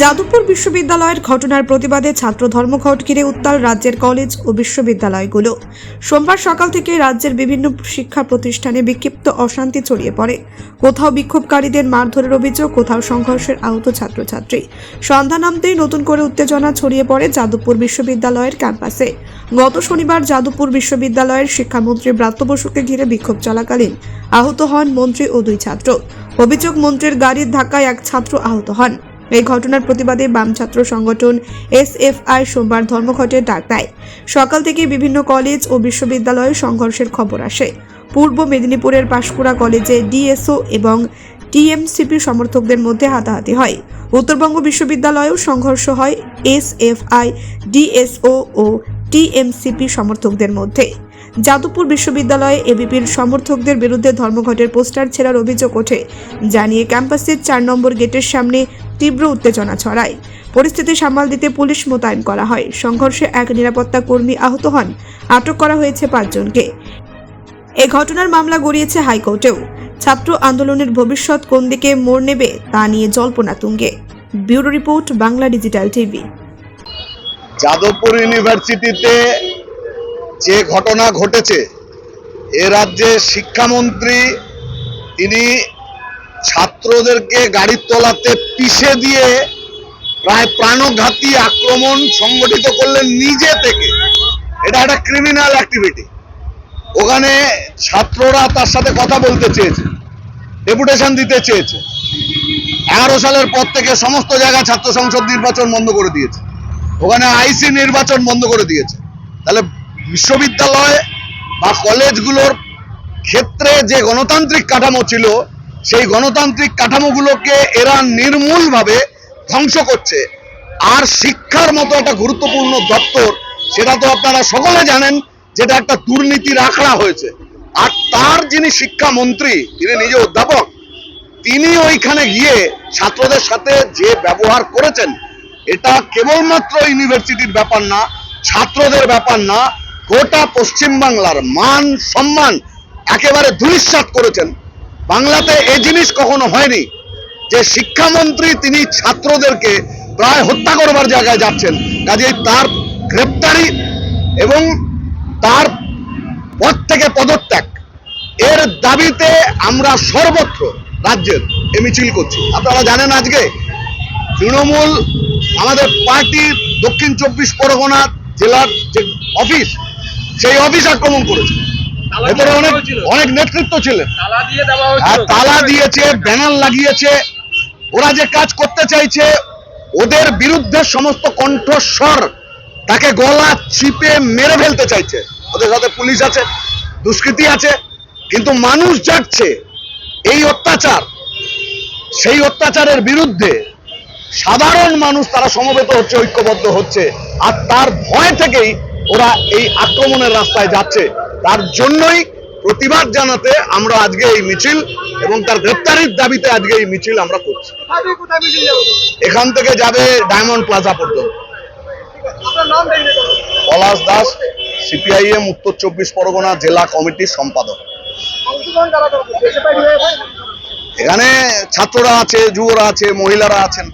যাদবপুর বিশ্ববিদ্যালয়ের ঘটনার প্রতিবাদে ছাত্র ধর্মঘট ঘিরে উত্তাল রাজ্যের কলেজ ও বিশ্ববিদ্যালয়গুলো। সোমবার সকাল থেকে রাজ্যের বিভিন্ন শিক্ষা প্রতিষ্ঠানে বিক্ষিপ্ত অশান্তি ছড়িয়ে পড়ে। কোথাও বিক্ষোভকারীদের মারধরের অভিযোগ, কোথাও সংঘর্ষের আহত ছাত্রছাত্রী। সন্ধ্যা নামতেই নতুন করে উত্তেজনা ছড়িয়ে পড়ে যাদবপুর বিশ্ববিদ্যালয়ের ক্যাম্পাসে। গত শনিবার যাদবপুর বিশ্ববিদ্যালয়ের শিক্ষামন্ত্রী ব্রাত্য বসুকে ঘিরে বিক্ষোভ চলাকালীন আহত হন মন্ত্রী ও দুই ছাত্র। অভিযোগ, মন্ত্রীর গাড়ির ধাক্কায় এক ছাত্র আহত হন। এই ঘটনার প্রতিবাদে বাম ছাত্র সংগঠন এসএফআই সোমবার ধর্মঘটে ডাক দেয়। সকাল থেকে বিভিন্ন কলেজ ও বিশ্ববিদ্যালয়ে সংঘর্ষের খবর আসে। পূর্ব মেদিনীপুরের পাঁশকুড়া কলেজে ডিএসও এবং টিএমসিপি সমর্থকদের মধ্যে হাতাহাতি হয়। উত্তরবঙ্গ বিশ্ববিদ্যালয়েও সংঘর্ষ হয় এসএফআই, ডিএসও ও টিএমসিপি সমর্থকদের মধ্যে। যাদবপুর বিশ্ববিদ্যালয়ে এবিপির সমর্থকদের বিরুদ্ধে ধর্মঘটের পোস্টার ছেড়ার অভিযোগ ওঠে। জানিয়ে ক্যাম্পাসের চার নম্বর গেটের সামনে তীব্র উত্তেজনা ছড়ায়। পরিস্থিতি সামাল দিতে পুলিশ মোতায়েন করা হয়। সংঘর্ষে এক নিরাপত্তা কর্মী আহত হন। আটক করা হয়েছে পাঁচজনকে এ ঘটনার মামলা গড়িয়েছে হাইকোর্টেও। ছাত্র আন্দোলনের ভবিষ্যৎ কোন দিকে মোড় নেবে তা নিয়ে জল্পনা তুঙ্গে। Bureau report Bangla digital TV. Jadavpur ইউনিভার্সিটিতে যে ঘটনা ঘটেছে, এ রাজ্যে শিক্ষামন্ত্রী, তিনি ছাত্রদেরকে গাড়ির তলাতে পিষে দিয়ে প্রায় প্রাণঘাতী আক্রমণ সংগঠিত করলেন নিজে থেকে। এটা একটা ক্রিমিনাল অ্যাক্টিভিটি ওখানে ছাত্ররা তার সাথে কথা বলতে চেয়েছে ডেপুটেশন দিতে চেয়েছে। এগারো সালের পর থেকে সমস্ত জায়গায় ছাত্র সংসদ নির্বাচন বন্ধ করে দিয়েছে। ওখানে আইসি নির্বাচন বন্ধ করে দিয়েছে। তাহলে বিশ্ববিদ্যালয় বা কলেজগুলোর ক্ষেত্রে যে গণতান্ত্রিক কাঠামো ছিল, সেই গণতান্ত্রিক কাঠামোগুলোকে এরা নির্মূলভাবে ধ্বংস করছে। আর শিক্ষার মতো একটা গুরুত্বপূর্ণ দপ্তর, সেটা তো আপনারা সকলে জানেন, যেটা একটা দুর্নীতির আখড়া হয়েছে। আর তার যিনি শিক্ষামন্ত্রী তিনি নিজে অধ্যাপক, তিনি ওইখানে গিয়ে ছাত্রদের সাথে যে ব্যবহার করেছেন, এটা কেবলমাত্র ইউনিভার্সিটির ব্যাপার না, ছাত্রদের ব্যাপার না গোটা পশ্চিমবাংলার মান সম্মান একেবারে ধূলিসাৎ করেছেন। বাংলাতে এই জিনিস কখনো হয়নি যে শিক্ষামন্ত্রী তিনি ছাত্রদেরকে প্রায় হত্যা করবার জায়গায় যাচ্ছেন। কাজেই তার গ্রেপ্তারি এবং তার পদ থেকে পদত্যাগ, এর দাবিতে আমরা সর্বত্র রাজ্যের এ মিছিল করছি। আপনারা জানেন আজকে তৃণমূল, আমাদের পার্টির দক্ষিণ চব্বিশ পরগনা জেলার যে অফিস সেই অফিস আক্রমণ করেছে। ভেতরে অনেক অনেক নেতৃত্ব ছিলেন। তালা হয়েছিল। তালা দিয়েছে ব্যানার লাগিয়েছে। ওরা যে কাজ করতে চাইছে ওদের বিরুদ্ধে সমস্ত কণ্ঠস্বর তাকে গলা চিপে মেরে ফেলতে চাইছে। ওদের সাথে পুলিশ আছে দুষ্কৃতি আছে কিন্তু মানুষ যাচ্ছে এই অত্যাচার সেই অত্যাচারের বিরুদ্ধে সাধারণ মানুষ তারা সমবেত হচ্ছে ঐক্যবদ্ধ হচ্ছে আর তার ভয় থেকেই ওরা এই আক্রমণের রাস্তায় যাচ্ছে। তার জন্যই প্রতিবাদ জানাতে আমরা আজকে এই মিছিল এবং তার গ্রেপ্তারির দাবিতে আজকে এই মিছিল আমরা করছি। এখান থেকে যাবে ডায়মন্ড প্লাজা পর্যন্ত। পলাশ দাস, সিপিআইএম, উত্তর চব্বিশ পরগনা জেলা কমিটির সম্পাদক। এখানে ছাত্ররা আছে, যুবরা আছে, মহিলারা আছেন।